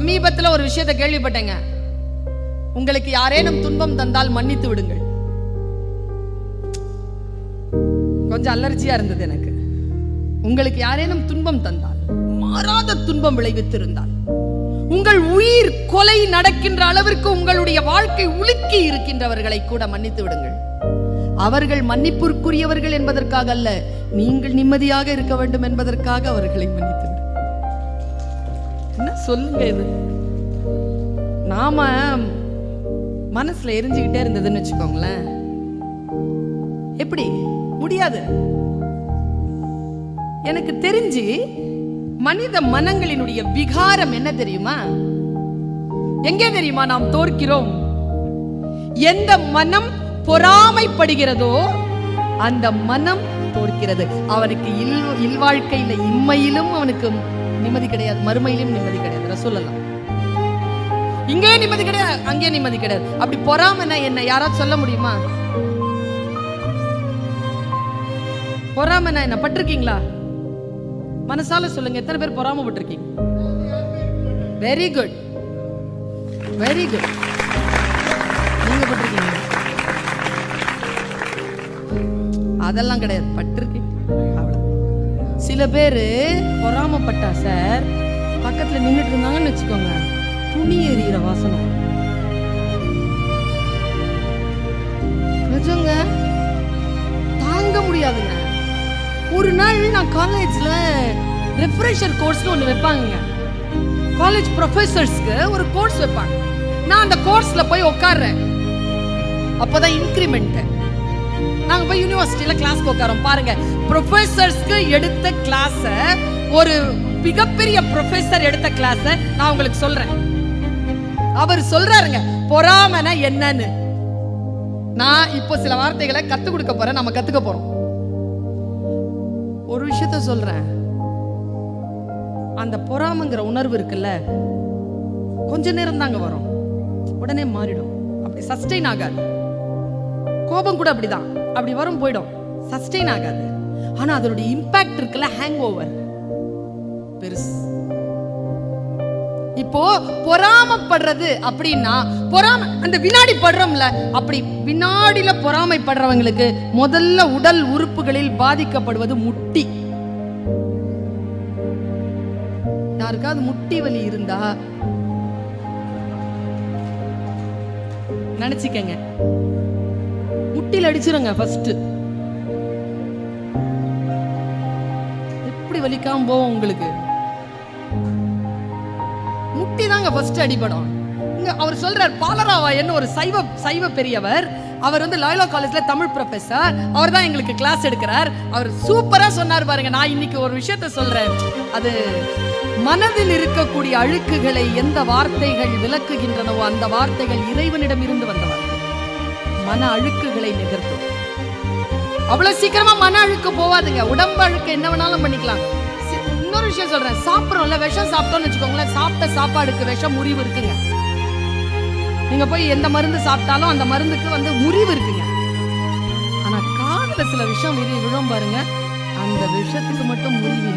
சமீபத்தில் ஒரு விஷயத்தை கேள்விப்பட்டேங்க. உங்களுக்கு யாரேனும் துன்பம் தந்தால் மன்னித்து விடுங்கள். கொஞ்சம் அலர்ஜியா இருந்தது எனக்கு. உங்களுக்கு யாரேனும் துன்பம் தந்தால் மாறாத துன்பம் விளைவித்திருந்தால் உங்கள் உயிர் கொலை நடக்கின்ற அளவிற்கு உங்களுடைய வாழ்க்கை உலுக்கி இருக்கின்றவர்களை கூட மன்னித்து விடுங்கள். அவர்கள் மன்னிப்புக்குரியவர்கள் என்பதற்காக அல்ல நீங்கள் நிம்மதியாக இருக்க வேண்டும் என்பதற்காக அவர்களை மன்னித்து விடுங்கள். என்ன சொல்லுங்க இது? நாம மனசுல எரிஞ்சுக்கிட்டே இருந்ததுன்னு வச்சுக்கோங்களேன். எப்படி? முடியாது. எனக்கு தெரிஞ்சு மனித மனங்களினுடைய விகாரம் என்ன தெரியுமா? எங்கே தெரியுமா நாம் தோற்கிறோம்? எந்த மனம் பொறாமைப்படுகிறதோ அந்த மனம் தோற்கிறது. அவனுக்கு இல் இல்வாழ்க்கையில இம்மையிலும் அவனுக்கு நிம்மதி கிடையாது. மறுமையிலும் நிம்மதி கிடையாது. சொல்லலாம். இங்கே நிம்மதி கிடையாது அங்கே நிம்மதி கிடையாது. அப்படி பொறாமைன்னா என்ன? யாராவது சொல்ல முடியுமா? பொறாமைன்னா என்ன? பட்டிருக்கீங்களா? மனசால சொல்லுங்க. எத்தனை பேர் பொறாம பட்டிருக்கீங்க? வெரி குட் வெரி குட் நீங்க பட்டிருக்கீங்க. அதெல்லாம் கிடையாது. பட்டிருக்கீங்க சில பேர் பொறாமப்பட்டா சார் பக்கத்தில் நின்றுட்டு இருந்தாங்கன்னு வச்சுக்கோங்க. துணி எறிகிற வாசனை. நிஜங்க? தாங்க முடியாதுங்க. ஒரு நாள் நான் காலேஜில் ரெஃப்ரெஷர் கோர்ஸ்னு ஒன்று வைப்பாங்க காலேஜ் ப்ரொஃபசர்ஸ்க்கு ஒரு கோர்ஸ் வைப்பாங்க. நான் அந்த கோர்ஸில் போய் உட்காடுறேன் அப்போதான் இன்க்ரிமெண்ட்டு நாங்க போய் யூனிவர்சிட்டியில கிளாஸ் உட்காரோம் பாருங்க ப்ரொஃபசர்ஸ்க்கு எடுத்த கிளாஸ ஒரு மிகப்பெரிய ப்ரொஃபசர் எடுத்த கிளாஸ நான் உங்களுக்கு சொல்றேன். அவர் சொல்றாருங்க பொறாமனை என்னன்னு. நான் இப்போ சில வார்த்தைகளை கத்து கொடுக்க போறேன் நம்ம கத்துக்க போறோம். ஒரு விஷயத்த சொல்றேன். அந்த பொறாமைங்கிற உணர்வு இருக்குல்ல கொஞ்ச நேரம் தாங்க வரும். உடனே மாறிடும். அப்படி சஸ்டெயின் ஆகாது. கோபம் கூட அப்படிதான். அப்படி வரும் போயிடும். சஸ்டெயின் ஆகாது. ஆனா அதனுடைய இம்பாக்ட் இருக்குல்ல ஹேங் ஓவர் பெருசு. இப்போ பொறாமப்படுறது அப்படின்னா பொறாம அந்த வினாடி படுறோம்ல அப்படி வினாடியில பொறாமைப்படுறவங்களுக்கு முதல்ல உடல் உறுப்புகளில் பாதிக்கப்படுவது முட்டி. யாருக்காவது முட்டி வலி இருந்தா நினைச்சுக்கங்க. முட்டியில் அடிச்சிருங்க ஃபர்ஸ்ட் எப்படி வலிக்காம போவோம் உங்களுக்கு? முட்டி தாங்க ஃபர்ஸ்ட் அடிபடும். இங்க அவர் சொல்றார் பாலராவா என்ன ஒரு சைவ சைவ பெரியவர். அவர் வந்து லாயலா காலேஜ்ல தமிழ் ப்ரொஃபஸர் அவர் தான் எங்களுக்கு கிளாஸ் எடுக்கிறார். அவர் சூப்பரா சொன்னார் பாருங்க நான் இன்னைக்கு ஒரு விஷயத்த சொல்றேன். அது மனதில் இருக்கக்கூடிய அழுக்குகளை எந்த வார்த்தைகள் விளக்குகின்றனவோ அந்த வார்த்தைகள் இறைவனிடம் இருந்து வந்தவர் மன அழுக்குகளை நிகர்த்தும். அவ்வளவு சீக்கிரமா மன அழுக்கு போவாதுங்க. உடம்பு அழுக்கு என்ன வேணாலும் பண்ணிக்கலாம். இன்னொரு விஷயம் சொல்றேன். சாப்பிடுறோம்ல விஷம் சாப்பிட்டோம்னு வச்சுக்கோங்களேன் சாப்பிட்ட சாப்பாடுக்கு விஷம் முறிவு இருக்குங்க. நீங்க போய் எந்த மருந்து சாப்பிட்டாலும் அந்த மருந்துக்கு வந்து முறிவு இருக்குங்க. ஆனா காதுல சில விஷம் விழும் பாருங்க. அந்த விஷத்துக்கு மட்டும் முறிவு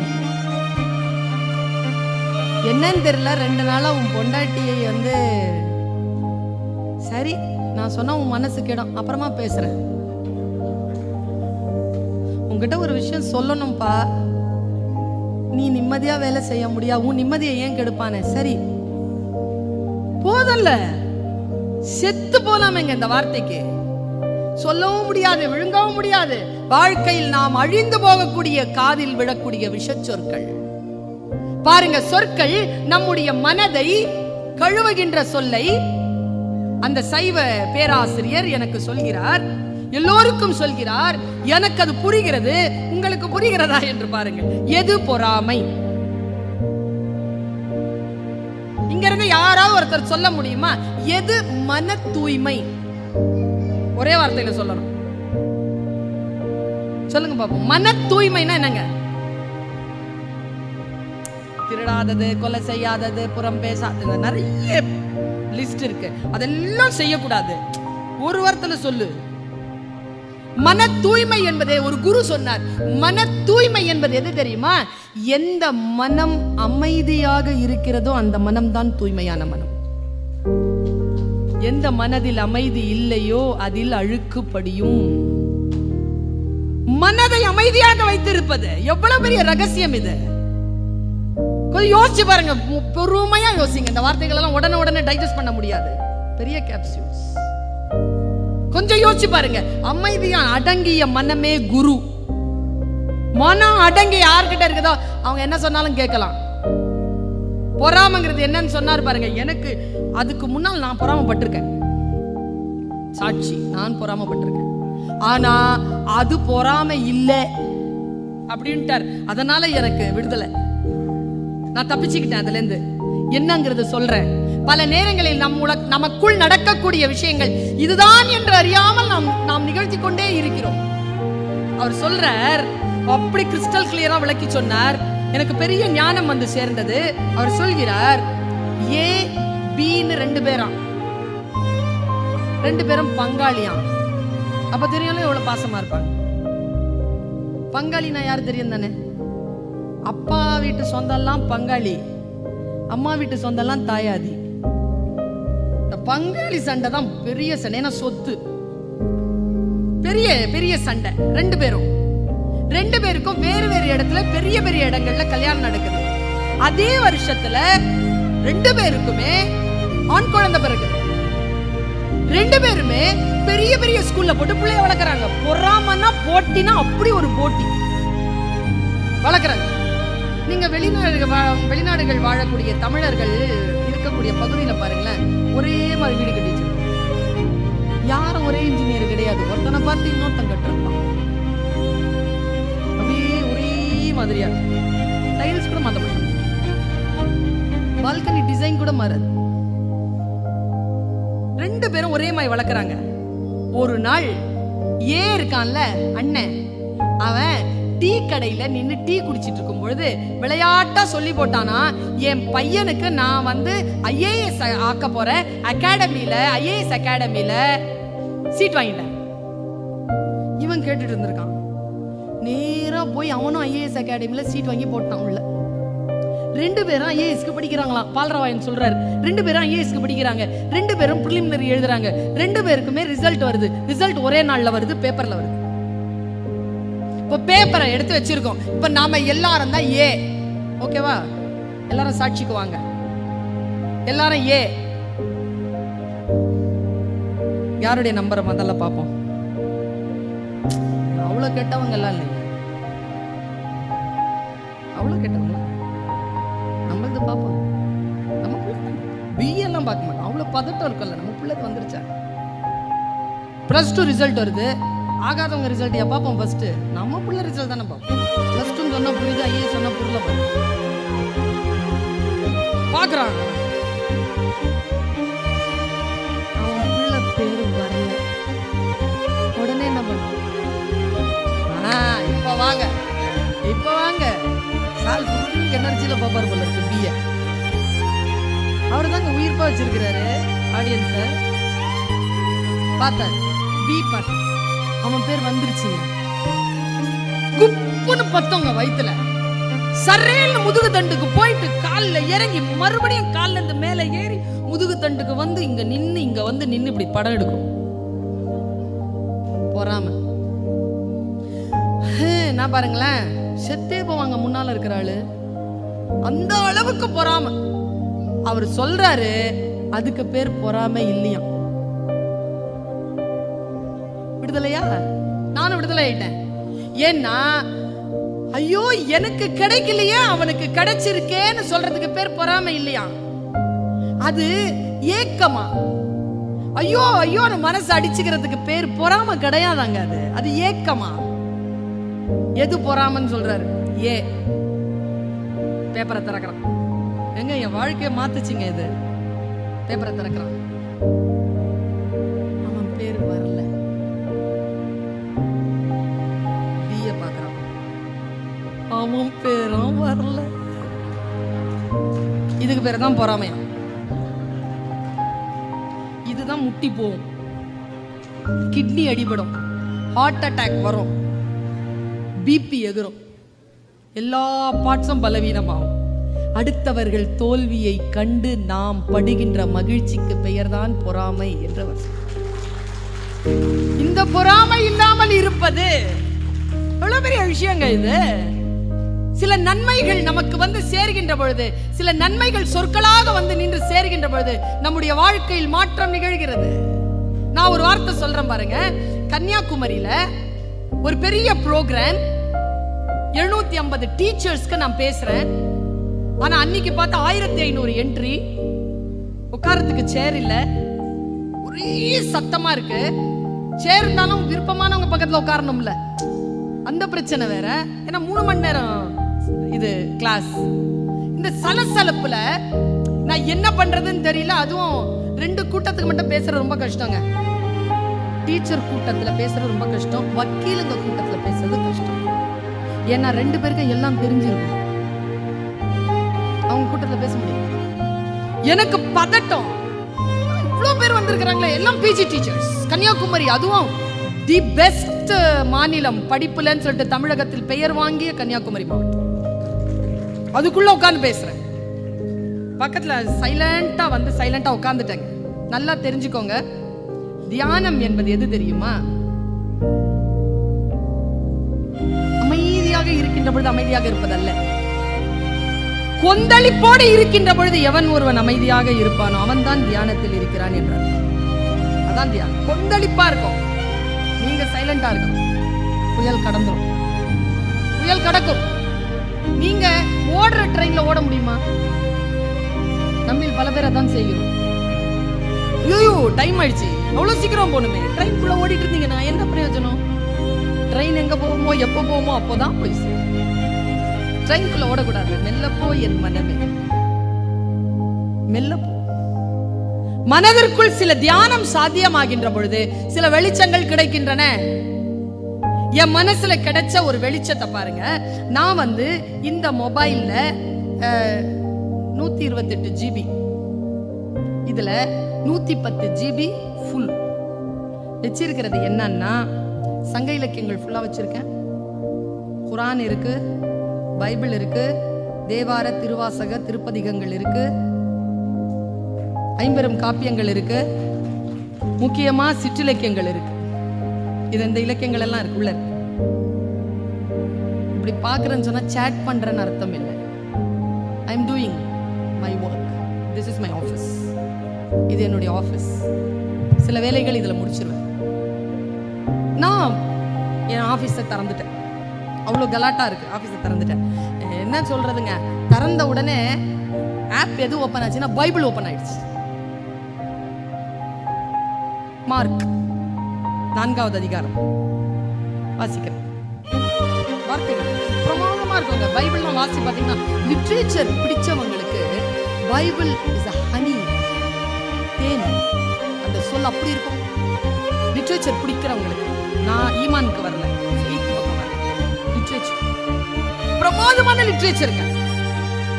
என்னன்னு தெரியல. ரெண்டு நாளா உன் பொண்டாட்டியை வந்து சரி நான் சொன்னா உன் மனசு கிடம். அப்புறமா பேசுறேன். உன்கிட்ட ஒரு விஷயம் சொல்லணும்ப்பா நீ நிம்மதியா வேலை செய்ய முடியா? உன் நிம்மதியை ஏன் கெடுப்பானே? சரி. போதல்ல. செத்து போலாமேங்க இந்த வார்த்தைக்கு. சொல்லவும் முடியாது விழுங்கவும் முடியாது. வாழ்க்கையில் நாம் அழிந்து போகக்கூடிய காதில் விழக்கூடிய விஷ சொற்கள் பாருங்க சொற்கள் நம்முடைய மனதை கழுவுகின்ற சொல்லை அந்த சைவ பேராசிரியர் எனக்கு சொல்கிறார் எல்லோருக்கும் சொல்கிறார் எனக்கு அது புரிகிறது உங்களுக்கு புரிகிறதா? என்று பாருங்கள். எது பொறாமை? இங்க இருந்து யாராவது ஒருத்தர் சொல்ல முடியுமா? எது மன தூய்மை? ஒரே வார்த்தையில சொல்லணும். சொல்லுங்க பாப்போம். மன தூய்மைனா என்னங்க? திருடாதது கொலை செய்யாதது புறம் பேசாதது நிறைய லிஸ்ட் இருக்கு. அதெல்லாம் செய்யக்கூடாது. ஒரு வாரத்துல சொல்லு. மன தூய்மை என்பதே ஒரு குரு சொன்னார் மன தூய்மை என்பது எது தெரியுமா? எந்த மனம் அமைதியாக இருக்கிறதோ அந்த மனம் தான் தூய்மையான மனம். எந்த மனதில் அமைதி இல்லையோ அதில் அழுக்கு படியும். மனதை அமைதியாக வைத்திருப்பது எவ்வளவு பெரிய ரகசியம் இது. கொஞ்சம் யோசிச்சு பாருங்க. பொறுமையா யோசிங்க. இந்த வார்த்தைகள் எல்லாம் உடனே உடனே டைஜஸ்ட் பண்ண முடியாது. பெரிய கேப்சியூல்ஸ் கொஞ்சம் யோசிச்சு பாருங்க. அமைதியா அடங்கிய மனமே குரு. மனம் அடங்கி யார்கிட்ட இருக்குதோ அவங்க என்ன சொன்னாலும் கேட்கலாம். பொறாமைங்கிறது என்னன்னு சொன்னார் பாருங்க. எனக்கு அதுக்கு முன்னால் நான் பொறாமப்பட்டிருக்கேன். சாட்சி நான் பொறாமப்பட்டிருக்கேன். ஆனா அது பொறாமை இல்லை. அப்படின்ட்டார். அதனால எனக்கு விடுதலை. நான் தப்பிச்சுக்கிட்டேன் அதுல இருந்து என்னங்கிறது சொல்றேன். பல நேரங்களில் நம் நமக்குள் நடக்கக்கூடிய விஷயங்கள் இதுதான் என்று அறியாமல் நாம் நாம் நிகழ்த்தி கொண்டே இருக்கிறோம். அவர் சொல்றார் அப்படி கிறிஸ்டல் கிளியரா விளக்கி சொன்னார். எனக்கு பெரிய ஞானம் வந்து சேர்ந்தது. அவர் சொல்கிறார் ஏ பின்னு ரெண்டு பேராம் ரெண்டு பேரும் பங்காளியாம். அப்ப தெரியும்ல எவ்வளவு பாசமா இருப்பாங்க? பங்காளினா யார் தெரியும் தானே அப்பா வீட்டு சொந்தம்லாம் பங்காளி அம்மா வீட்டு சொந்தம்லாம் தாயாதி. இந்த பங்காளி சண்டை தான் பெரிய சண்டை. ஏன்னா சொத்து. பெரிய பெரிய சண்டை. ரெண்டு பேரும். ரெண்டு பேருக்கும் வேறு வேறு இடத்துல பெரிய பெரிய இடங்கள்ல கல்யாணம் நடக்குது. அதே வருஷத்துல ரெண்டு பேருக்குமே ஆண் குழந்தை பிறகு ரெண்டு பேருமே பெரிய பெரிய ஸ்கூல்ல போட்டு பிள்ளைய வளர்க்குறாங்க. பொறாமன்னா போட்டினா அப்படி ஒரு போட்டி. வளர்க்குறாங்க. நீங்க வெளிநாடு வா- வெளிநாடுகள் வாழக்கூடிய தமிழர்கள் இருக்கக்கூடிய பகுதியில பாருங்களேன் ஒரே மாதிரி வீடு கட்டி யாரும் ஒரே இன்ஜினியர் கிடையாது. ஒருத்தனை பார்த்து இன்னொருத்தன் கட்டிருப்பான். அப்படியே ஒரே மாதிரியா டைல்ஸ் கூட மாத்த முடியும் பால்கனி டிசைன் கூட மாறாது. ரெண்டு பேரும் ஒரே மாதிரி வளர்க்குறாங்க. ஒரு நாள் ஏ இருக்கான்ல அண்ணன். அவன் டீ கடையில நின்று டீ குடிச்சிட்டு இருக்கும் பொழுது விளையாட்டா சொல்லி போட்டானா என் பையனுக்கு நான் வந்து ஐஏஎஸ் ஆக்க போறேன் அகாடமியில ஐஏஎஸ் அகாடமியில சீட் வாங்கிட்டேன். இவன் கேட்டுட்டு இருந்திருக்கான். நேரா போய் அவனும் ஐஏஎஸ் அகாடமியில சீட் வாங்கி போட்டான் உள்ள. ரெண்டு பேரும் ஐஏஎஸ்க்கு படிக்கிறாங்களாம். பால்ராவாயன் சொல்றாரு ரெண்டு பேரும் ஐஏஎஸ்க்கு படிக்கிறாங்க. ரெண்டு பேரும் ப்ரிலிமினரி எழுதுறாங்க. ரெண்டு பேருக்குமே ரிசல்ட் வருது. ரிசல்ட் ஒரே நாள்ல வருது பேப்பர்ல வருது. இப்போ பேப்பரை எடுத்து வச்சிருக்கோம். இப்போ நாம எல்லாரும் தான் ஏ ஓகேவா எல்லாரும் சாட்சிக்கு வாங்க. எல்லாரும் ஏ யாருடைய நம்பரை முதல்ல பார்ப்போம். அவ்வளவு கெட்டவங்க எல்லாம் இல்லைங்க அவ்வளவு கெட்டவங்க. நம்மளது பார்ப்போம். நம்ம பி எல்லாம் பார்க்க மாட்டோம். அவ்வளோ பதட்டம் இருக்கும்ல. நம்ம பிள்ளைக்கு வந்துருச்சா? ப்ளஸ் டூ ரிசல்ட் வருது. ஆகாதவங்க ரிசல்ட் பார்ப்போம் ஃபர்ஸ்ட் நம்ம பிள்ளை ரிசல்ட் தானே பார்ப்போம். ப்ளஸ் சொன்னால் சொன்னா புரியுது ஐஏஎஸ் சொன்னா புரியல பாரு பார்க்குறாங்க. அவன் பிள்ளை வரல. உடனே என்ன பண்ணும்? ஆ இப்போ வாங்க. இப்போ வாங்க. சால் ஃபுல் எனர்ஜியில் பார்ப்பார் போல இருக்கு பிஏ அவர் தாங்க உயிர்ப்பா வச்சிருக்கிறாரு ஆடியன்ஸை பார்த்தார் பி பார்த்த அவன் பேர் வந்துருச்சுங்க. குப்புன்னு பத்தவங்க வயித்துல. சரேல்னு முதுகு தண்டுக்கு போயிட்டு கால்ல இறங்கி மறுபடியும் கால்ல இருந்து மேலே ஏறி முதுகு தண்டுக்கு வந்து இங்க நின்னு இங்க வந்து நின்னு இப்படி படம் எடுக்கும். பொறாம. நான் பாருங்களேன். செத்தே போவாங்க முன்னால இருக்கிற ஆளு. அந்த அளவுக்கு பொறாம. அவர் சொல்றாரு அதுக்கு பேர் பொறாமை இல்லையா விடுதலையா? நானும் விடுதலை ஆயிட்டேன் ஏன்னா ஐயோ எனக்கு கிடைக்கலையே அவனுக்கு கிடைச்சிருக்கேன்னு சொல்றதுக்கு பேர் பொறாமை இல்லையா? அது ஏக்கமா? ஐயோ ஐயோன்னு மனசு அடிச்சுக்கிறதுக்கு பேர் பொறாம கிடையாதாங்க அது. அது ஏக்கமா? எது பொறாமன்னு சொல்றாரு? ஏ. பேப்பரை திறக்கிறான். எங்க என் வாழ்க்கையை மாத்துச்சிங்க இது. பேப்பரை திறக்கிறான். நாமும் பேரும் வரல. இதுக்கு பேர் தான் பொறாமையா? இதுதான் முட்டி போகும். கிட்னி அடிபடும். ஹார்ட் அட்டாக் வரும். பிபி எகிரும் எல்லா பார்ட்ஸும் பலவீனமாகும். அடுத்தவர்கள் தோல்வியை கண்டு நாம் படுகின்ற மகிழ்ச்சிக்கு பெயர்தான் பொறாமை என்றவர் இந்த பொறாமை இல்லாமல் இருப்பது எவ்வளவு பெரிய விஷயங்க இது? சில நன்மைகள் நமக்கு வந்து சேர்கின்ற பொழுது சில நன்மைகள் சொற்களாக வந்து நின்று சேர்கின்ற பொழுது நம்முடைய வாழ்க்கையில் மாற்றம் நிகழ்கிறது. நான் ஒரு வார்த்தை சொல்றேன் பாருங்க. கன்னியாகுமரியில ஒரு பெரிய ப்ரோக்ராம் எழுநூத்தி ஐம்பது டீச்சர்ஸ்க்கு நான் பேசுறேன். ஆனா அன்னைக்கு பார்த்தா ஆயிரத்தி ஐநூறு என்ட்ரி உட்காரத்துக்கு சேர் இல்ல. ஒரே சத்தமா இருக்கு. சேர் இருந்தாலும் விருப்பமானவங்க பக்கத்துல உட்காரணும்ல. அந்த பிரச்சனை வேற. ஏன்னா மூணு மணி நேரம். இது கிளாஸ் இந்த சலசலப்புல நான் என்ன பண்றதுன்னு தெரியல. அதுவும் ரெண்டு கூட்டத்துக்கு மட்டும் பேசுறது ரொம்ப கஷ்டங்க. டீச்சர் கூட்டத்துல பேசுறது ரொம்ப கஷ்டம். வக்கீலுங்க கூட்டத்துல பேசுறது கஷ்டம். ஏன்னா ரெண்டு பேருக்கும் எல்லாம் தெரிஞ்சிருக்கும். அவங்க கூட்டத்துல பேச முடியும் எனக்கு பதட்டம். இவ்வளோ பேர் வந்திருக்கிறாங்களே. எல்லாம் பிஜி டீச்சர்ஸ் கன்னியாகுமரி அதுவும் தி பெஸ்ட் மாநிலம். படிப்புலன்னு சொல்லிட்டு தமிழகத்தில் பெயர் வாங்கிய கன்னியாகுமரி மாவட்டம். அதுக்குள்ள உட்கார்ந்து பேசுறேன். பக்கத்துல சைலண்டா வந்து சைலண்டா உட்காந்துட்டேங்க நல்லா தெரிஞ்சுக்கோங்க. தியானம் என்பது எது தெரியுமா? அமைதியாக இருக்கின்ற பொழுது அமைதியாக இருப்பதல்ல. கொந்தளிப்போடு இருக்கின்ற பொழுது எவன் ஒருவன் அமைதியாக இருப்பானோ அவன் தான் தியானத்தில் இருக்கிறான் என்றார் அதான் தியானம். கொந்தளிப்பா இருக்கும். நீங்க சைலண்டா இருக்கணும். புயல் கடந்துடும் புயல் கடக்கும். நீங்க ஓடுற ட்ரெயின்ல ஓட முடியுமா? நம்மில் பல பேர் அதான் செய்கிறோம். ஐயோ டைம் ஆயிடுச்சு. அவ்வளவு சீக்கிரம் போகணுமே. ட்ரெயின் குள்ள ஓடிட்டு இருந்தீங்கன்னா என்ன பிரயோஜனம்? ட்ரெயின் எங்க போகுமோ எப்போ போகுமோ அப்போதான் போய் சேரும். ட்ரெயின்குள்ள ஓடக்கூடாது. மெல்ல போ என் மனமே. மெல்ல போ. மனதிற்குள் சில தியானம் சாத்தியமாகின்ற பொழுது சில வெளிச்சங்கள் கிடைக்கின்றன. என் மனசுல கிடைச்ச ஒரு வெளிச்சத்தை பாருங்க. நான் வந்து இந்த மொபைல்ல நூத்தி இருபத்தெட்டு ஜிபி இதுல நூத்தி பத்து ஜிபி ஃபுல் வச்சிருக்கிறது என்னன்னா சங்க இலக்கியங்கள் ஃபுல்லா வச்சிருக்கேன். குரான் இருக்கு பைபிள் இருக்கு தேவார திருவாசக திருப்பதிகங்கள் இருக்கு ஐம்பெரும் காப்பியங்கள் இருக்கு முக்கியமா சிற்றிலக்கியங்கள் இருக்கு. இது இந்த இலக்கியங்கள் எல்லாம் இருக்கு உள்ள இருக்கு. இப்படி பார்க்குறேன்னு சொன்னா சேட் பண்றேன்னு அர்த்தம் இல்லை. I am doing my work this is my office இது என்னுடைய ஆஃபீஸ் சில வேலைகள் இதில் முடிச்சிருவேன். நான் என் ஆஃபீஸை திறந்துட்டேன். அவ்வளோ கலாட்டா இருக்கு. ஆஃபீஸை திறந்துட்டேன். என்ன சொல்றதுங்க? திறந்த உடனே ஆப் எது ஓப்பன் ஆச்சுன்னா பைபிள் ஓப்பன் ஆயிடுச்சு. மார்க் நான்காவது அதிகாரம். வாசிக்கிறேன். வார்த்தைகள். இருக்கும் இருக்குங்க பைபிள்லாம் வாசி பார்த்தீங்கன்னா லிட்ரேச்சர் பிடிச்சவங்களுக்கு பைபிள் இஸ் அ ஹனி தேன். அந்த சொல் அப்படி இருக்கும். லிட்ரேச்சர் பிடிக்கிறவங்களுக்கு நான் ஈமானுக்கு வரல வரல. லிட்ரேச்சர் பிரமாதமான லிட்ரேச்சருங்க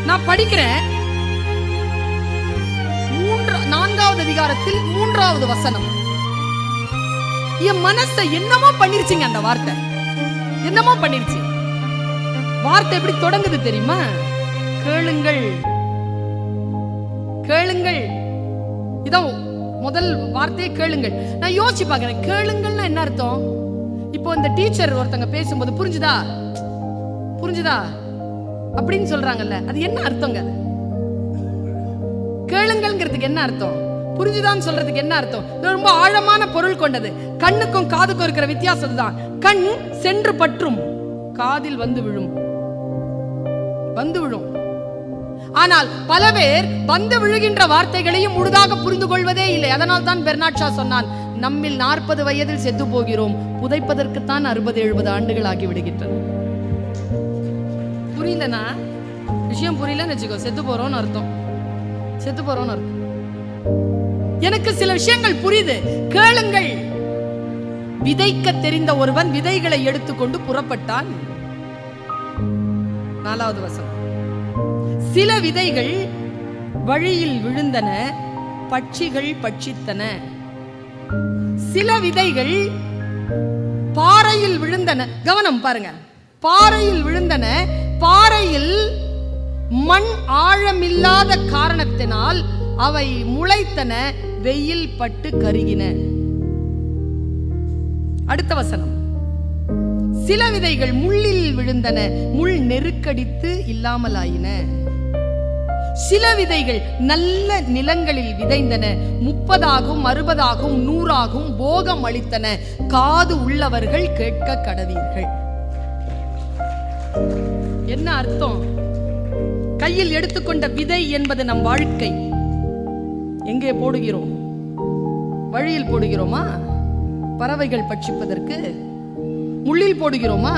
நான் படிக்கிறேன். மூன்று நான்காவது அதிகாரத்தில் மூன்றாவது வசனம். என் மனசை என்னமோ பண்ணிருச்சுங்க அந்த வார்த்தை. என்னமோ பண்ணிருச்சு. வார்த்தை எப்படி தொடங்குது தெரியுமா? கேளுங்கள். கேளுங்கள். இதான் முதல் வார்த்தையை கேளுங்கள். நான் யோசிச்சு பார்க்கிறேன். கேளுங்கள்னா என்ன அர்த்தம்? இப்போ இந்த டீச்சர் ஒருத்தங்க பேசும்போது புரிஞ்சுதா? புரிஞ்சுதா? அப்படின்னு சொல்றாங்கல்ல. அது என்ன அர்த்தங்க அது? கேளுங்கள்ங்கிறதுக்கு என்ன அர்த்தம்? புரிஞ்சுதான் சொல்றதுக்கு என்ன அர்த்தம்? இது ரொம்ப ஆழமான பொருள் கொண்டது. கண்ணுக்கும் காதுக்கும் இருக்கிற வித்தியாசம் இதுதான். கண் சென்று பற்றும். காதில் வந்து விழும். வந்து விழும். ஆனால் பல பேர் வந்து விழுகின்ற வார்த்தைகளையும் முழுதாக புரிந்து கொள்வதே இல்லை. அதனால் தான் பெர்னாட்ஷா சொன்னான் நம்மில் நாற்பது வயதில் செத்து போகிறோம். புதைப்பதற்குத்தான் அறுபது எழுபது ஆண்டுகள் ஆகி விடுகின்றன. புரியலனா விஷயம் புரியலன்னு வச்சுக்கோ. செத்து போறோம்னு அர்த்தம். செத்து போறோம்னு அர்த்தம். எனக்கு சில விஷயங்கள் புரியுது. கேளுங்கள். விதைக்க தெரிந்த ஒருவன் விதைகளை எடுத்துக்கொண்டு புறப்பட்டான். நாலாவது வசனம். சில விதைகள் வழியில் விழுந்தன பட்சிகள் பட்சித்தன. சில விதைகள் பாறையில் விழுந்தன. கவனம் பாருங்க. பாறையில் விழுந்தன பாறையில் மண் ஆழமில்லாத காரணத்தினால் அவை முளைத்தன வெயில் பட்டு கருகின. அடுத்த வசனம். சில விதைகள் முள்ளில் விழுந்தன முள் நெருக்கடித்து இல்லாமலாயின. சில விதைகள் நல்ல நிலங்களில் விதைந்தன முப்பதாகும் அறுபதாகும் நூறாகும் போகம் அளித்தன. காது உள்ளவர்கள் கேட்க கடவீர்கள். என்ன அர்த்தம்? கையில் எடுத்துக்கொண்ட விதை என்பது நம் வாழ்க்கை. எங்கே போடுகிறோம்? வழியில் போடுகிறோமா? பறவைகள் பட்சிப்பதற்கு முள்ளில் போடுகிறோமா?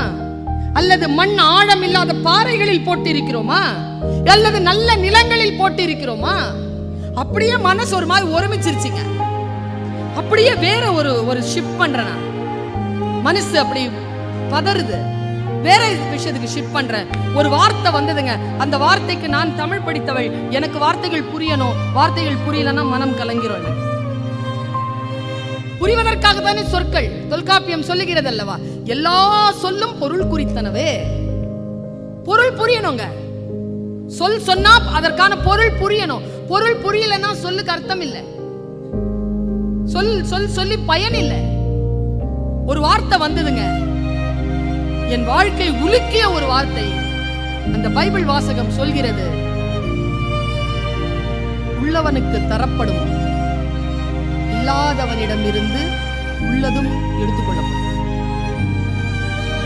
அல்லது மண் ஆழம் இல்லாத பாறைகளில் போட்டிருக்கிறோமா? அல்லது நல்ல நிலங்களில் போட்டிருக்கிறோமா? அப்படியே மனசு ஒரு மாதிரி ஒருமிச்சிருச்சுங்க. அப்படியே வேற ஒரு ஒரு ஷிஃப்ட் பண்றேன் மனசு அப்படி பதறுது. வேற விஷயத்துக்கு ஷிஃப்ட் பண்றேன். ஒரு வார்த்தை வந்ததுங்க. அந்த வார்த்தைக்கு நான் தமிழ் படித்தவள். எனக்கு வார்த்தைகள் புரியணும். வார்த்தைகள் புரியலன்னா மனம் கலங்கிறோம் புரிவதற்காக தானே சொற்கள். தொல்காப்பியம் சொல்லுகிறது அல்லவா எல்லா சொல்லும் பொருள் குறித்தனவே. பொருள் புரியணுங்க. சொல் சொன்னா அதற்கான பொருள் புரியணும். பொருள் புரியலன்னா சொல்லுக்கு அர்த்தம் இல்லை. சொல் சொல் சொல்லி பயன் இல்லை. ஒரு வார்த்தை வந்ததுங்க. என் வாழ்க்கை உலுக்கிய ஒரு வார்த்தை. அந்த பைபிள் வாசகம் சொல்கிறது உள்ளவனுக்கு தரப்படும் இல்லாதவனிடம் இருந்து உள்ளதும் எடுத்துக்கொள்ளப்படும்.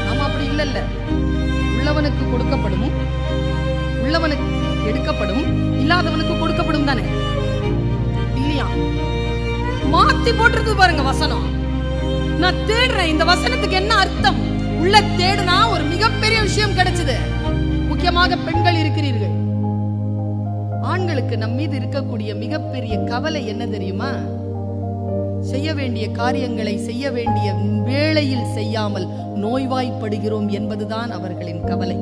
நாம அப்படி இல்ல இல்ல உள்ளவனுக்கு கொடுக்கப்படும் உள்ளவனுக்கு எடுக்கப்படும் இல்லாதவனுக்கு கொடுக்கப்படும் தானே? இல்லையா? மாத்தி போட்டிருக்கு பாருங்க வசனம். நான் தேடுறேன் இந்த வசனத்துக்கு என்ன அர்த்தம்? உள்ள தேடுனா ஒரு மிகப்பெரிய விஷயம் கிடைச்சது. முக்கியமாக பெண்கள் இருக்கிறீர்கள். ஆண்களுக்கு நம் மீது இருக்கக்கூடிய மிகப்பெரிய கவலை என்ன தெரியுமா? செய்ய வேண்டிய காரியங்களை செய்ய வேண்டிய வேளையில் செய்யாமல் நோய்வாய்ப்படுகிறோம் என்பதுதான் அவர்களின் கவலை.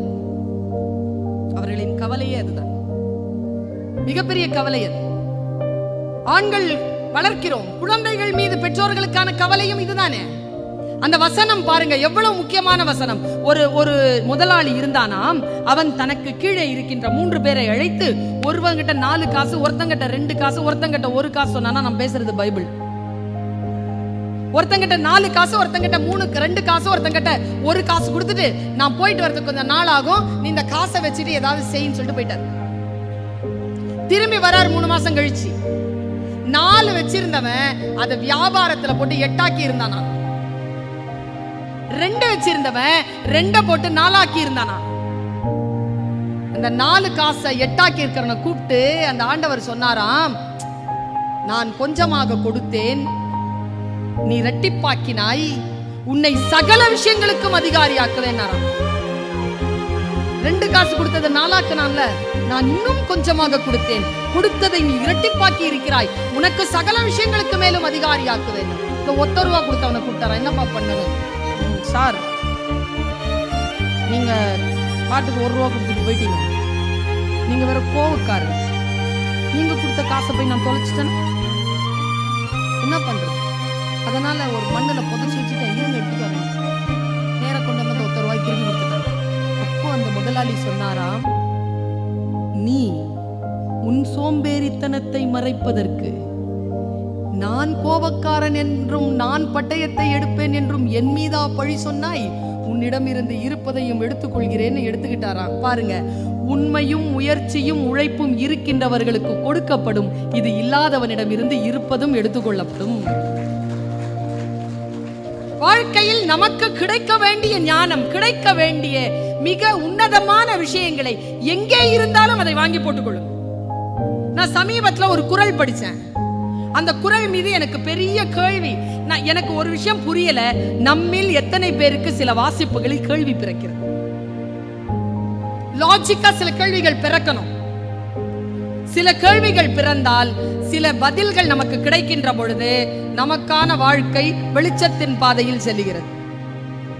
அவர்களின் கவலையே அதுதான். மிகப்பெரிய கவலை அது. ஆண்கள் வளர்க்கிறோம். குழந்தைகள் மீது பெற்றோர்களுக்கான கவலையும் இதுதானே? அந்த வசனம் பாருங்க எவ்வளவு முக்கியமான வசனம். ஒரு ஒரு முதலாளி இருந்தானாம் அவன் தனக்கு கீழே இருக்கின்ற மூன்று பேரை அழைத்து ஒருவங்கிட்ட நாலு காசு ஒருத்தங்கிட்ட ரெண்டு காசு ஒருத்தங்கிட்ட ஒரு காசு சொன்னா நான் பேசுறது பைபிள். ஒருத்தங்கிட்ட நாலு காசு ஒருத்தங்கிட்ட மூணு ரெண்டு காசு ஒருத்தங்கிட்ட ஒரு காசு கொடுத்துட்டு நான் போயிட்டு வரதுக்கு கொஞ்சம் நாள் ஆகும் நீ இந்த காசை வச்சுட்டு ஏதாவது செய்யின்னு சொல்லிட்டு போயிட்டார். திரும்பி வராரு மூணு மாசம் கழிச்சு. நாலு வச்சிருந்தவன் அதை வியாபாரத்துல போட்டு எட்டாக்கி இருந்தானா. ரெண்டு வச்சிருந்தவன் ரெண்டை போட்டு நாலாக்கி இருந்தானா? அந்த நாலு காசை எட்டாக்கி இருக்கிறவனை கூப்பிட்டு அந்த ஆண்டவர் சொன்னாராம் நான் கொஞ்சமாக கொடுத்தேன் நீ ரெட்டிப்பாக்கினாய் உன்னை சகல விஷயங்களுக்கும் அதிகாரியாக்குவேன்னாராம். ரெண்டு காசு கொடுத்ததை நாளாக்குனான்ல நான் இன்னும் கொஞ்சமாக கொடுத்தேன் கொடுத்ததை நீ இரட்டிப்பாக்கி இருக்கிறாய் உனக்கு சகல விஷயங்களுக்கு மேலும் அதிகாரியாக்குவேன். இந்த ஒத்த ரூபா கொடுத்தவனை கூப்பிட்டாரா? என்னப்பா பண்ணுவேன் சார் நீங்க பாட்டுக்கு ஒரு ரூபா கொடுத்துட்டு போயிட்டீங்க. நீங்க வேற கோவக்காரர். நீங்க கொடுத்த காசை போய் நான் தொலைச்சிட்டேன்னா என்ன பண்றது? அதனால ஒரு மண்ணில் புதைச்சி வச்சுட்டு இருங்க எடுத்துட்டு வரேன் நேரா கொண்டு வந்து ஒத்த ரூபாய் திரும்பி கொடுத்துட்டாங்க. அப்போ அந்த முதலாளி சொன்னாராம் நீ உன் சோம்பேறித்தனத்தை மறைப்பதற்கு நான் கோபக்காரன் என்றும் நான் பட்டயத்தை எடுப்பேன் என்றும் என் மீதா பழி சொன்னாய். உன்னிடமிருந்து இருப்பதையும் எடுத்துக்கொள்கிறேன்னு எடுத்துக்கிட்டாராம். பாருங்க உண்மையும் முயற்சியும் உழைப்பும் இருக்கின்றவர்களுக்கு கொடுக்கப்படும். இது இல்லாதவனிடமிருந்து இருப்பதும் எடுத்துக்கொள்ளப்படும். வாழ்க்கையில் நமக்கு கிடைக்க வேண்டிய ஞானம் கிடைக்க வேண்டிய மிக உன்னதமான விஷயங்களை எங்கே இருந்தாலும் அதை வாங்கி போட்டுக்கொள்ளும் நான் சமீபத்துல ஒரு குரல் படிச்சேன். அந்த குறள் மீது எனக்கு பெரிய கேள்வி. நான் எனக்கு ஒரு விஷயம் புரியல. நம்மில் எத்தனை பேருக்கு சில வாசிப்புகளில் கேள்வி பிறக்கிறது? லாஜிக்கா சில கேள்விகள் பிறக்கணும். சில கேள்விகள் பிறந்தால் சில பதில்கள் நமக்கு கிடைக்கின்ற பொழுது நமக்கான வாழ்க்கை வெளிச்சத்தின் பாதையில் செல்லுகிறது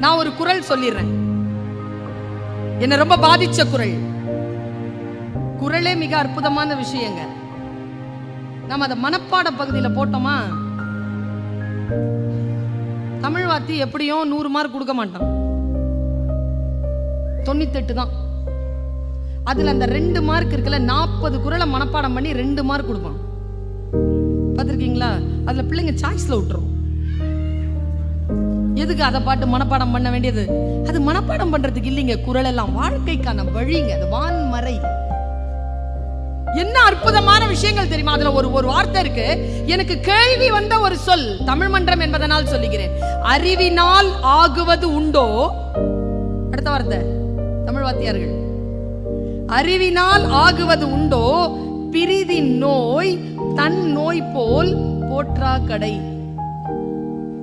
நான் ஒரு குறள் சொல்லிடுறேன். என்ன ரொம்ப பாதிச்ச குறள் குறளே மிக அற்புதமான விஷயங்க. நம்ம அதை மனப்பாட பகுதியில போட்டோமா? தமிழ் வாத்தி எப்படியும் நூறு மார்க் கொடுக்க மாட்டான். தொண்ணூத்தெட்டு தான். அதுல அந்த ரெண்டு மார்க் இருக்குல்ல நாற்பது குரலை மனப்பாடம் பண்ணி ரெண்டு மார்க் கொடுப்பான். பார்த்துருக்கீங்களா? அதுல பிள்ளைங்க சாய்ஸ்ல விட்டுரும். எதுக்கு அதை பாட்டு மனப்பாடம் பண்ண வேண்டியது? அது மனப்பாடம் பண்றதுக்கு இல்லைங்க. குரல் எல்லாம் வாழ்க்கைக்கான வழிங்க. அது வான்மறை. என்ன அற்புதமான விஷயங்கள் தெரியுமா? அதுல ஒரு ஒரு வார்த்தை இருக்கு. எனக்கு கேள்வி வந்த ஒரு சொல் தமிழ் மன்றம் என்பதனால் சொல்லுகிறேன். அறிவினால் ஆகுவது உண்டோ? அடுத்த வார்த்தை தமிழ் வாத்தியார்கள். அறிவினால் ஆகுவது உண்டோ? பிரிதி நோய் தன் நோய் போல் போற்றா கடை.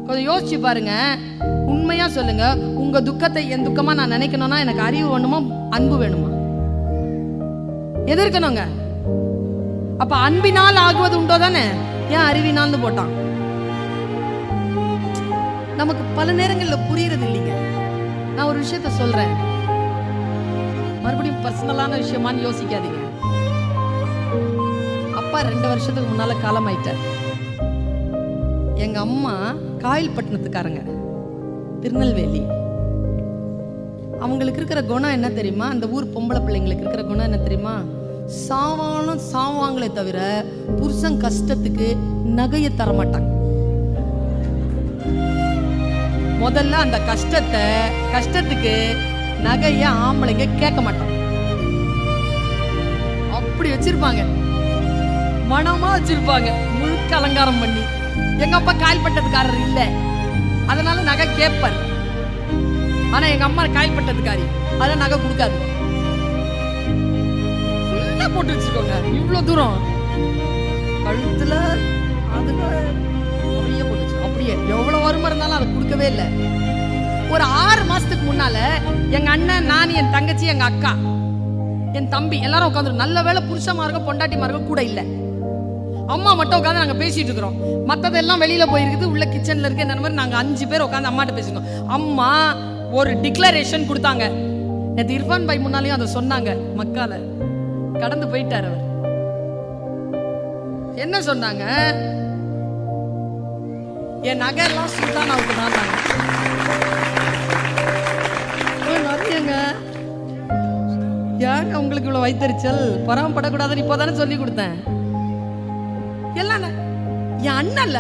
கொஞ்சம் யோசிச்சு பாருங்க. உண்மையா சொல்லுங்க. உங்க துக்கத்தை என் துக்கமா நான் நினைக்கணும்னா எனக்கு அறிவு வேணுமா? அன்பு வேணுமா? எதிர்க்கணுங்க அப்ப அன்பினால் ஆகுவது உண்டோ தானே ஏன் அறிவினால்னு போட்டான்? நமக்கு பல நேரங்கள்ல புரியறது இல்லைங்க. நான் ஒரு விஷயத்த சொல்றேன். மறுபடியும் பர்சனலான விஷயமான்னு யோசிக்காதீங்க. அப்பா ரெண்டு வருஷத்துக்கு முன்னால காலமாயிட்டார். எங்க அம்மா காயல்பட்டினத்துக்காரங்க. திருநெல்வேலி. அவங்களுக்கு இருக்கிற குணம் என்ன தெரியுமா? அந்த ஊர் பொம்பளை பிள்ளைங்களுக்கு இருக்கிற குணம் என்ன தெரியுமா? சாவானும் சாவாங்களே தவிர புருஷன் கஷ்டத்துக்கு நகையை தரமாட்டாங்க. முதல்ல அந்த கஷ்டத்தை கஷ்டத்துக்கு நகைய ஆம்பளைங்க கேட்க மாட்டாங்க. அப்படி வச்சிருப்பாங்க. மனமா வச்சிருப்பாங்க. முழுக்க அலங்காரம் பண்ணி. எங்க அப்பா காயல்பட்டதுக்காரர் இல்ல. அதனால நகை கேட்பார். ஆனா எங்க அம்மா காயல்பட்டதுக்காரி அதான் நகை கொடுக்காது. ஃபுல்லா போட்டு வச்சுக்கோங்க. இவ்வளவு தூரம். கழுத்துல அதுல நிறைய அப்படியே எவ்வளவு வருமா இருந்தாலும் அதை கொடுக்கவே இல்லை. ஒரு ஆறு மாசத்துக்கு முன்னால எங்க அண்ணன் நான் என் தங்கச்சி எங்க அக்கா என் தம்பி எல்லாரும் உட்காந்துரும் நல்ல வேலை புருஷமா இருக்க பொண்டாட்டி மார்க்க கூட இல்ல. அம்மா மட்டும் உட்காந்து நாங்க பேசிட்டு இருக்கிறோம். மத்ததெல்லாம் வெளியில போயிருக்குது உள்ள கிச்சன்ல இருக்கு இந்த மாதிரி நாங்க அஞ்சு பேர் உட்காந்து அம்மாட்ட பேசிருக்கோம். அம்மா ஒரு டிக்ளரேஷன் கொடுத்தாங்க. நேத்து இர்ஃபான் பாய் முன்னாலேயும் அதை சொன்னாங்க மக்கால. கடந்து போயிட்டார் அவர். என்ன சொன்னாங்க? என் நகையெல்லாம் சுல்தானாவுக்கு தான் நிறையங்க ஏங்க உங்களுக்கு இவ்வளவு வைத்தறிச்சல்? பராமப்படக்கூடாதுன்னு இப்பதானே சொல்லி கொடுத்தேன். எல்லாம் என் அண்ணன்ல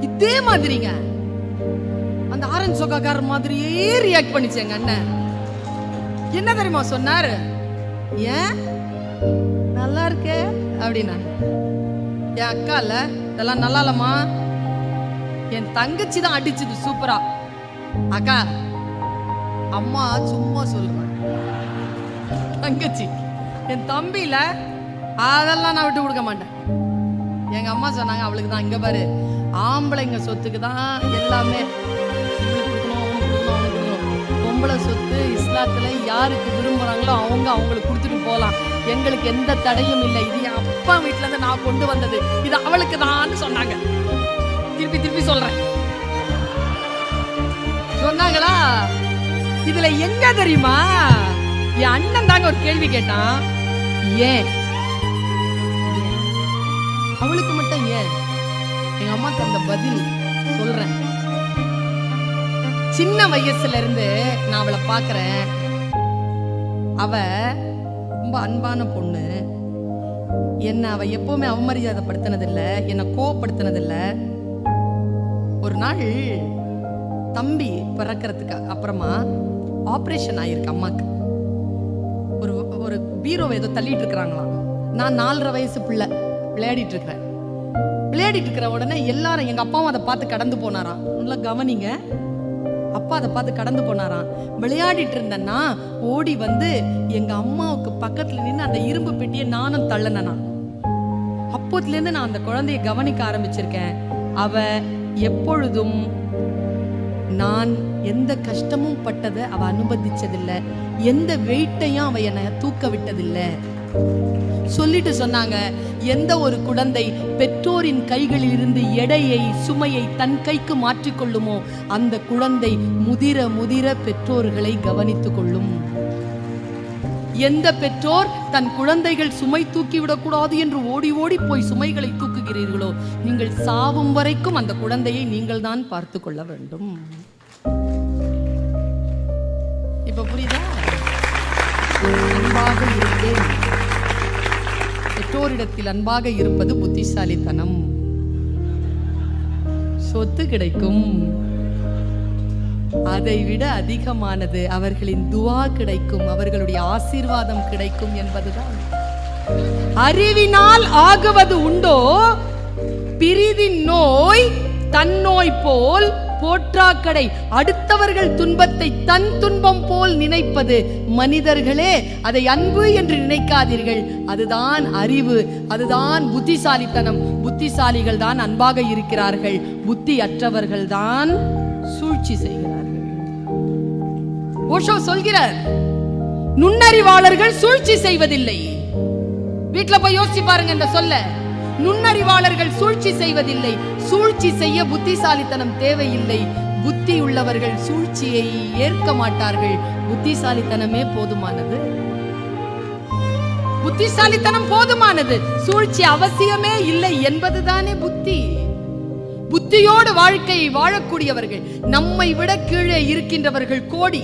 இதே மாதிரிங்க. அந்த ஆரஞ்சு சொக்காக்காரர் மாதிரியே ரியாக்ட் பண்ணிச்சு எங்க அண்ணன். என்ன தெரியுமா சொன்னாரு? ஏன்? அப்படின்னா என் அக்கா இல்ல இதெல்லாம் நல்லா இல்லம்மா. என் தங்கச்சி தான் அடிச்சது சூப்பரா. அக்கா அம்மா சும்மா சொல்லுவாங்க தங்கச்சி என் தம்பியில அதெல்லாம் நான் விட்டு கொடுக்க மாட்டேன். எங்க அம்மா சொன்னாங்க அவளுக்கு தான் இங்க பாரு. ஆம்பளைங்க சொத்துக்கு தான் எல்லாமே பொம்பளை சொத்து இஸ்லாத்துல யாருக்கு விரும்புறாங்களோ அவங்க அவங்களுக்கு கொடுத்துட்டு போகலாம். எங்களுக்கு எந்த தடையும் இல்லை. இது என் அப்பா வீட்ல இருந்து நான் கொண்டு வந்தது. இது அவளுக்கு தான் சொன்னாங்க. திருப்பி திருப்பி சொல்றேன். சொன்னாங்களா? இதுல எங்க தெரியுமா? என் அண்ணன் தாங்க ஒரு கேள்வி கேட்டான். ஏன்? ஏன்? அவளுக்கு மட்டும் ஏன்? எங்க அம்மா தந்த பதில் சொல்றேன். சின்ன வயசுல இருந்து நான் அவளை பாக்குறேன் அவ ரொம்ப அன்பான பொண்ணு. என்னை அவள் எப்போவுமே அவமரியாதைப்படுத்தினதில்லை என்னை கோவப்படுத்தினதில்லை. ஒரு நாள் தம்பி பிறக்கிறதுக்கு அப்புறமா ஆப்ரேஷன் ஆயிருக்கு அம்மாக்கு. ஒரு ஒரு பீரோவை ஏதோ தள்ளிட்டு இருக்கிறாங்களாம். நான் நாலரை வயசு பிள்ளை விளையாடிட்டு இருக்கிறேன். விளையாடிட்டு இருக்கிற உடனே எல்லாரும் எங்க அப்பாவும் அதை பார்த்து கடந்து போனாராம். நல்லா கவனிங்க. அப்பா அதை பார்த்து கடந்து போனாராம். விளையாடிட்டு இருந்தேன்னா ஓடி வந்து எங்க அம்மாவுக்கு பக்கத்துல நின்று அந்த இரும்பு பெட்டியை நானும் தள்ளனா அப்போதுலேருந்து நான் அந்த குழந்தைய கவனிக்க ஆரம்பிச்சிருக்கேன். அவ எப்பொழுதும் நான் எந்த கஷ்டமும் பட்டதை அவ அனுமதிச்சதில்லை எந்த வெயிட்டையும் அவ என்னை தூக்க விட்டதில்லை சொல்லிட்டு சொன்னாங்க எந்த ஒரு குழந்தை பெற்றோரின் கைகளில் இருந்து எடையை சுமையை தன் கைக்கு மாற்றிக்கொள்ளுமோ அந்த குழந்தை முதிர முதிர பெற்றோர்களை கவனித்துக் கொள்ளும். எந்த பெற்றோர் தன் குழந்தைகள் சுமை தூக்கிவிடக்கூடாது என்று ஓடி ஓடி போய் சுமைகளை தூக்குகிறீர்களோ நீங்கள் சாவும் வரைக்கும் அந்த குழந்தையை நீங்கள் தான் பார்த்து கொள்ள வேண்டும். இப்ப புரியுதா? அன்பாக இருப்பேன் பெற்றோரிடத்தில் அன்பாக இருப்பது புத்திசாலித்தனம். சொத்து கிடைக்கும். அதை விட அதிகமானது அவர்களின் துவா கிடைக்கும். அவர்களுடைய ஆசீர்வாதம் கிடைக்கும் என்பதுதான். அறிவினால் ஆகுவது உண்டோ? பிரிதின் நோய் தன்னோய் போல் போற்றாக்கடை அடுத்தவர்கள் துன்பத்தை தன் துன்பம் போல் நினைப்பது. மனிதர்களே அதை அன்பு என்று நினைக்காதீர்கள். அதுதான் அறிவு அதுதான் புத்திசாலித்தனம். புத்திசாலிகள் தான் அன்பாக இருக்கிறார்கள். புத்தி அற்றவர்கள் தான் சூழ்ச்சி செய்கிறார்கள். ஓஷோ சொல்கிறார் நுண்ணறிவாளர்கள் சூழ்ச்சி செய்வதில்லை. வீட்ல போய் யோசிச்சு பாருங்க இந்த சொல்ல. நுண்ணறிவாளர்கள் சூழ்ச்சி செய்வதில்லை. சூழ்ச்சி செய்ய புத்திசாலித்தனம் தேவையில்லை. புத்தி உள்ளவர்கள் சூழ்ச்சியை ஏற்க மாட்டார்கள். புத்திசாலித்தனமே போதுமானது. புத்திசாலித்தனம் போதுமானது. சூழ்ச்சி அவசியமே இல்லை என்பதுதானே புத்தி. புத்தியோடு வாழ்க்கையை வாழக்கூடியவர்கள் நம்மை விட கீழே இருக்கின்றவர்கள் கோடி.